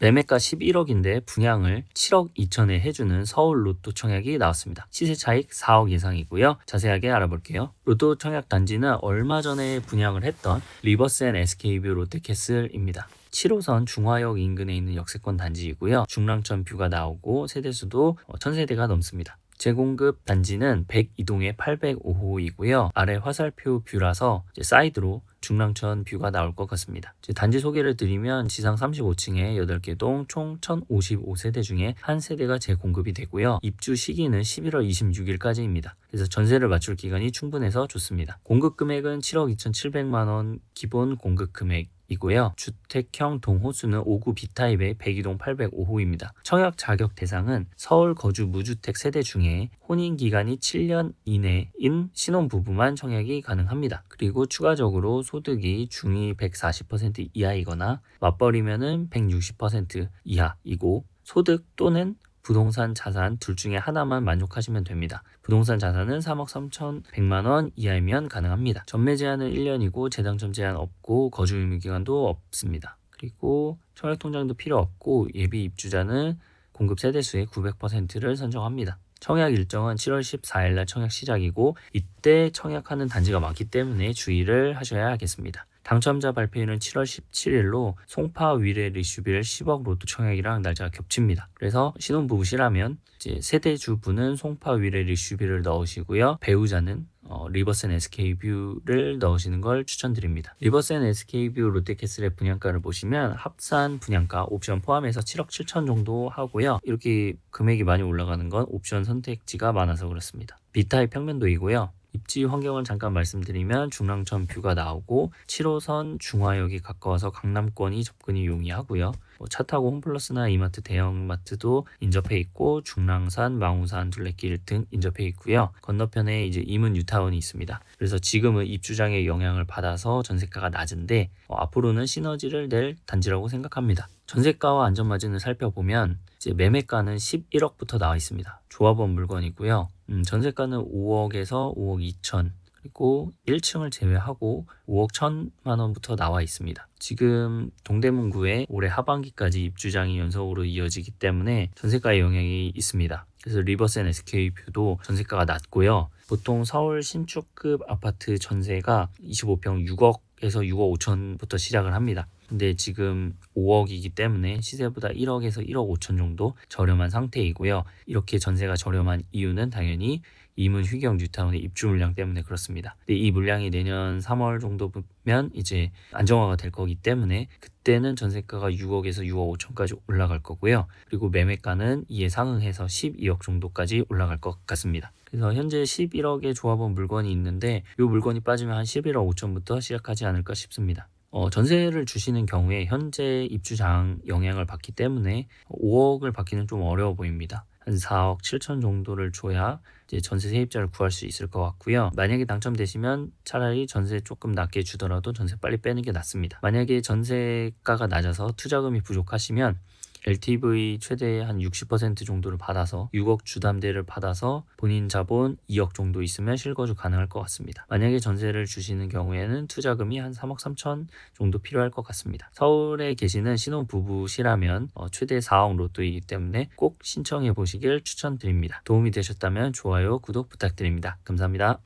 매매가 11억인데 분양을 7억 2천에 해주는 서울 로또 청약이 나왔습니다. 시세 차익 4억 예상이고요. 자세하게 알아볼게요. 로또 청약 단지는 얼마 전에 분양을 했던 리버스앤 SK뷰 롯데캐슬입니다. 7호선 중화역 인근에 있는 역세권 단지이고요. 중랑천 뷰가 나오고 세대수도 1000세대가 넘습니다. 재공급 단지는 102동에 805호이고요. 아래 화살표 뷰라서 사이드로 중랑천 뷰가 나올 것 같습니다. 단지 소개를 드리면 지상 35층에 8개 동 총 1055세대 중에 한 세대가 재공급이 되고요. 입주 시기는 11월 26일까지입니다. 그래서 전세를 맞출 기간이 충분해서 좋습니다. 공급 금액은 7억 2,700만 원 기본 공급 금액 이고요. 주택형 동호수는 5구 B타입의 102동 805호입니다. 청약 자격 대상은 서울 거주 무주택 세대 중에 혼인 기간이 7년 이내인 신혼 부부만 청약이 가능합니다. 그리고 추가적으로 소득이 중위 140% 이하이거나 맞벌이면은 160% 이하이고 소득 또는 부동산 자산 둘 중에 하나만 만족하시면 됩니다. 부동산 자산은 3억 3천100만 원 이하이면 가능합니다. 전매 제한은 1년이고 재당첨 제한 없고 거주 의무 기간도 없습니다. 그리고 청약 통장도 필요 없고 예비 입주자는 공급 세대 수의 900%를 선정합니다. 청약 일정은 7월 14일 날 청약 시작이고 이때 청약하는 단지가 많기 때문에 주의를 하셔야 하겠습니다. 당첨자 발표일은 7월 17일로 송파 위례 리슈빌 10억 로또 청약이랑 날짜가 겹칩니다. 그래서 신혼부부시라면 이제 세대주분은 송파 위례 리슈빌을 넣으시고요. 배우자는 어, 리버센 SK뷰를 넣으시는 걸 추천드립니다. 리버센 SK뷰 롯데캐슬의 분양가를 보시면 합산 분양가 옵션 포함해서 7억 7천 정도 하고요. 이렇게 금액이 많이 올라가는 건 옵션 선택지가 많아서 그렇습니다. B타입 평면도이고요. 입지 환경을 잠깐 말씀드리면 중랑천 뷰가 나오고 7호선 중화역이 가까워서 강남권이 접근이 용이하고요. 뭐차 타고 홈플러스나 이마트 대형마트도 인접해 있고 중랑산, 망우산, 둘레길 등 인접해 있고요. 건너편에 이제 이문 뉴타운이 있습니다. 그래서 지금은 입주장의 영향을 받아서 전세가가 낮은데 어, 앞으로는 시너지를 낼 단지라고 생각합니다. 전세가와 안전마진을 살펴보면 이제 매매가는 11억부터 나와 있습니다. 조합원 물건이고요. 음, 전세가는 5억에서 5억 2천 그리고 1층을 제외하고 5억 1천만 원부터 나와 있습니다. 지금 동대문구에 올해 하반기까지 입주장이 연속으로 이어지기 때문에 전세가의 영향이 있습니다. 그래서 리버센 SK뷰도 전세가가 낮고요. 보통 서울 신축급 아파트 전세가 25평 6억 에서 6억 5천부터 시작을 합니다. 근데 지금 5억이기 때문에 시세보다 1억에서 1억 5천 정도 저렴한 상태이고요. 이렇게 전세가 저렴한 이유는 당연히 이문 휘경 뉴타운의 입주 물량 때문에 그렇습니다. 근데 이 물량이 내년 3월 정도면 이제 안정화가 될 거기 때문에 그때는 전세가가 6억에서 6억 5천까지 올라갈 거고요. 그리고 매매가는 이에 상응해서 12억 정도까지 올라갈 것 같습니다. 그래서 현재 11억의 조합원 물건이 있는데 이 물건이 빠지면 한 11억 5천부터 시작하지 않을까 싶습니다. 어, 전세를 주시는 경우에 현재 입주장 영향을 받기 때문에 5억을 받기는 좀 어려워 보입니다. 한 4억 7천 정도를 줘야 이제 전세 세입자를 구할 수 있을 것 같고요. 만약에 당첨되시면 차라리 전세 조금 낮게 주더라도 전세 빨리 빼는 게 낫습니다. 만약에 전세가가 낮아서 투자금이 부족하시면 LTV 최대 한60% 정도를 받아서 6억 주담대를 받아서 본인 자본 2억 정도 있으면 실거주 가능할 것 같습니다. 만약에 전세를 주시는 경우에는 투자금이 한 3억 3천 정도 필요할 것 같습니다. 서울에 계시는 신혼 부부시라면 어, 최대 4억 로또이기 때문에 꼭 신청해 보시길 추천드립니다. 도움이 되셨다면 좋아요, 구독 부탁드립니다. 감사합니다.